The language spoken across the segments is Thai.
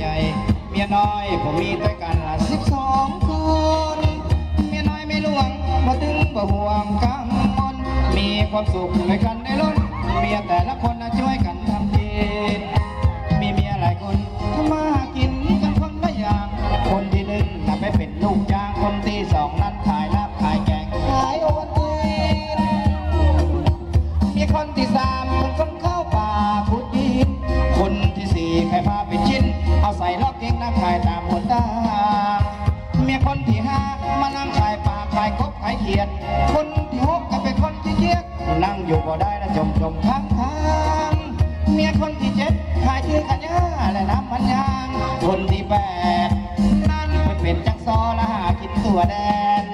ใหญ่ เมียน้อยผมมีด้วยกันละสิบสองคน เมียน้อยไม่หลวงมาดึงบ่ห่วงกังวนมีความสุขในวยกันในรล้น เมียแต่ละคน กียดคนที่หกก็เป็นคนที่เกียจนั่งอยู่ก็ได้นะจมจมค้างค้างเมียคนที่เจ็ดขายชื่อกันยาและน้ำมันยางคนที่แปดนั่นเป็นเป็นจักซอละหากินตัวแดน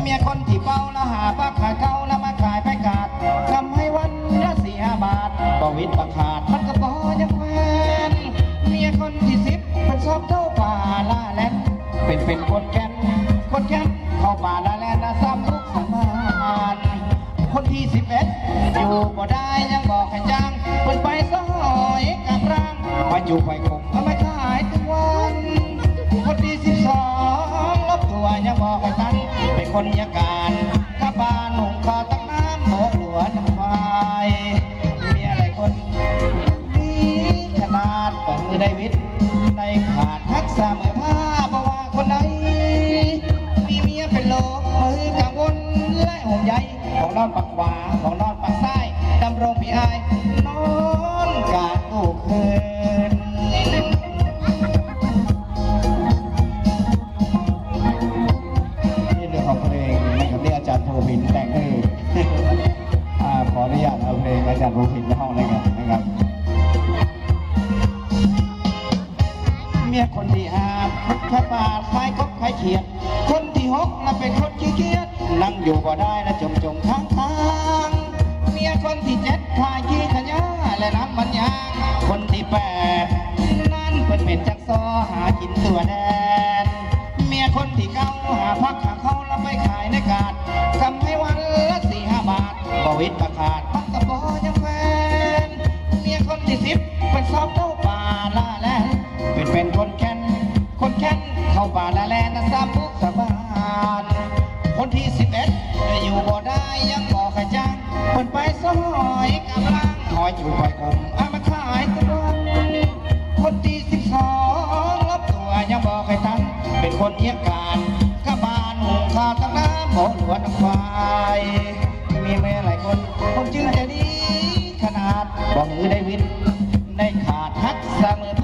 เมียคนที่เป้าละหาปักขายเก่าแล้วมาขายไปกาดทำให้วันละสี่ห้าบาทก็วิทย์ประขาดมันก็พอยังแฟนเมียคนที่สิบเป็นชอบเท่าป่าล่าแลนเป็นเป็นคนแก่น ที่สิบเอ็ดอยู่บ่ได้ยังบอกให้จ้างเพิ่นไปซอยกับร่างมาอยู่ไปคงเอามาขายทุกวันคนที่สิบสองลบตัวยังบอกให้ตันเป็นคนยาการกะบานหุงข้าวตักน้ำโหหลัวน้ำควายมีอะไรคนนี้ขนาดของมือได้วิทย์ได้ขาดทักษะเหมื่อผ้าบ่ว่าคนใดมีเมียเป็นโลกมือกังวลและห่วงใย ของนอนปักขวาของนอนปักซ้ายดำรงพี่อายนอนกาดกู้คืนนี่เรื่องของเพลงนะครับที่อาจารย์โพพินแต่งให้อ่าขออนุญาตเอาเพลงอาจารย์โพพินในห้องเลยกันนะครับเมียคนที่ห้าพระป่าคล้ายกบคล้ายเขียด คนที่หกน่ะเป็นคนขี้เกียจ นั่งอยู่ก็ได้นะจมจมค้างค้างเมียคนที่เจ็ดขายขี้ขยะและน้ำมันยางคนที่แปดนั่นเป็นเป็นจักซอหากินตัวแดน เมียคนที่เก้าหาพักหาเขาแล้วไปขายในกาดทำให้วันละสี่ห้าบาทบวิตประขาดพักกระบอยังแฟนเมียคนที่สิบเป็นสอบเท่าป่าล่าแลนเป็นเป็นคนแค้นคนแค้นเข้าป่าละแลนนะสามมุกสาบาน คนที่สิบเอ็ดอยู่บ่ได้ยังบอกขจ้างคนไปซอยกำลังหอยอยู่คอยคมอามาขายทุกวันคนที่สิบสองรับตัวยังบอกให้ทันเป็นคนเทียบการข้าบานหุงข้าวตั้งน้ำหมูหลวนควายมีแม่หลายคนผมจึงจะดีขนาดบอกมือได้วินได้ขาดทักษะมือ